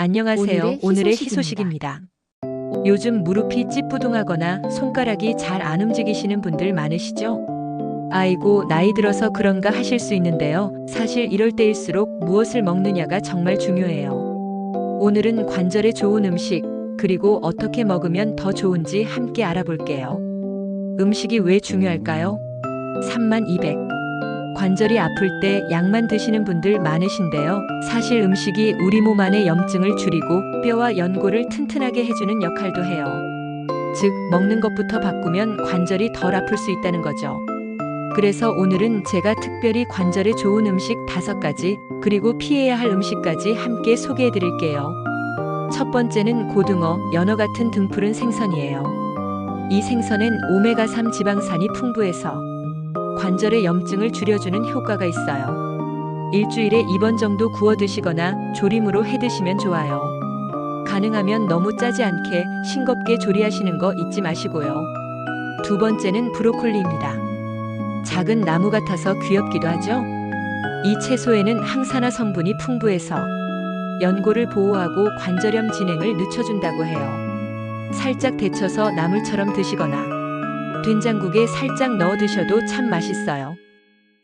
안녕하세요. 오늘의 오늘의 희소식입니다. 요즘 무릎이 찌뿌둥하거나 손가락이 잘 안 움직이시는 분들 많으시죠? 아이고, 나이 들어서 그런가 하실 수 있는데요. 사실 이럴 때일수록 무엇을 먹느냐가 정말 중요해요. 오늘은 관절에 좋은 음식, 그리고 어떻게 먹으면 더 좋은지 함께 알아볼게요. 음식이 왜 중요할까요? 3200. 관절이 아플 때 약만 드시는 분들 많으신데요. 사실 음식이 우리 몸 안의 염증을 줄이고 뼈와 연골을 튼튼하게 해주는 역할도 해요. 즉, 먹는 것부터 바꾸면 관절이 덜 아플 수 있다는 거죠. 그래서 오늘은 제가 특별히 관절에 좋은 음식 다섯 가지, 그리고 피해야 할 음식까지 함께 소개해 드릴게요. 첫 번째는 고등어, 연어 같은 등푸른 생선이에요. 이 생선엔 오메가3 지방산이 풍부해서 관절의 염증을 줄여주는 효과가 있어요. 일주일에 2번 정도 구워 드시거나 조림으로 해 드시면 좋아요. 가능하면 너무 짜지 않게 싱겁게 조리하시는 거 잊지 마시고요. 두 번째는 브로콜리입니다. 작은 나무 같아서 귀엽기도 하죠? 이 채소에는 항산화 성분이 풍부해서 연골을 보호하고 관절염 진행을 늦춰준다고 해요. 살짝 데쳐서 나물처럼 드시거나 된장국에 살짝 넣어 드셔도 참 맛있어요.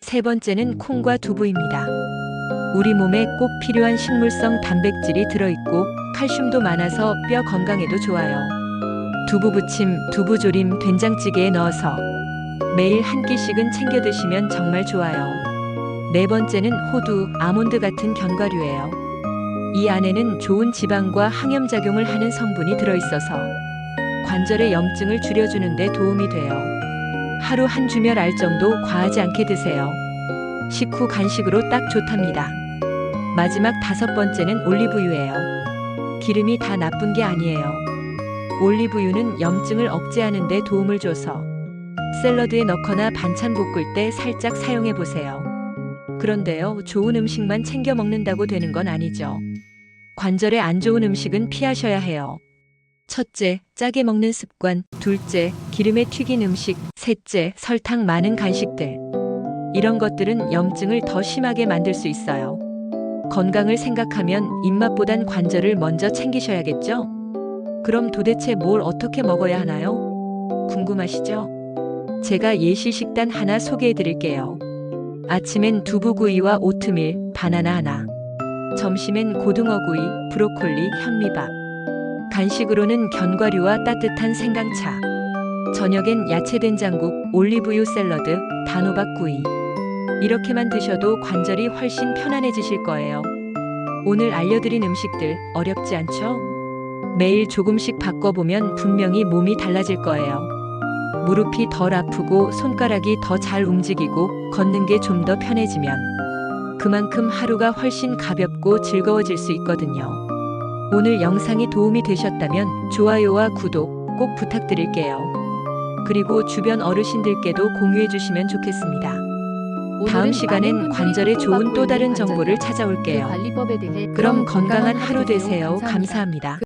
세 번째는 콩과 두부입니다. 우리 몸에 꼭 필요한 식물성 단백질이 들어있고 칼슘도 많아서 뼈 건강에도 좋아요. 두부 부침, 두부 조림, 된장찌개에 넣어서 매일 한 끼씩은 챙겨 드시면 정말 좋아요. 네 번째는 호두, 아몬드 같은 견과류예요. 이 안에는 좋은 지방과 항염작용을 하는 성분이 들어있어서 관절의 염증을 줄여주는 데 도움이 돼요. 하루 한 주멸 알 정도 과하지 않게 드세요. 식후 간식으로 딱 좋답니다. 마지막 다섯 번째는 올리브유예요. 기름이 다 나쁜 게 아니에요. 올리브유는 염증을 억제하는 데 도움을 줘서 샐러드에 넣거나 반찬 볶을 때 살짝 사용해 보세요. 그런데요, 좋은 음식만 챙겨 먹는다고 되는 건 아니죠. 관절에 안 좋은 음식은 피하셔야 해요. 첫째, 짜게 먹는 습관. 둘째, 기름에 튀긴 음식. 셋째, 설탕 많은 간식들. 이런 것들은 염증을 더 심하게 만들 수 있어요. 건강을 생각하면 입맛보단 관절을 먼저 챙기셔야겠죠? 그럼 도대체 뭘 어떻게 먹어야 하나요? 궁금하시죠? 제가 예시 식단 하나 소개해 드릴게요. 아침엔 두부구이와 오트밀, 바나나 하나. 점심엔 고등어구이, 브로콜리, 현미밥. 간식으로는 견과류와 따뜻한 생강차. 저녁엔 야채 된장국, 올리브유 샐러드, 단호박 구이. 이렇게만 드셔도 관절이 훨씬 편안해지실 거예요. 오늘 알려드린 음식들 어렵지 않죠? 매일 조금씩 바꿔보면 분명히 몸이 달라질 거예요. 무릎이 덜 아프고 손가락이 더 잘 움직이고 걷는 게 좀 더 편해지면 그만큼 하루가 훨씬 가볍고 즐거워질 수 있거든요. 오늘 영상이 도움이 되셨다면 좋아요와 구독 꼭 부탁드릴게요. 그리고 주변 어르신들께도 공유해 주시면 좋겠습니다. 다음 시간엔 관절에 좋은 또 다른 정보를 찾아올게요. 그럼 건강한 하루 되세요. 감사합니다.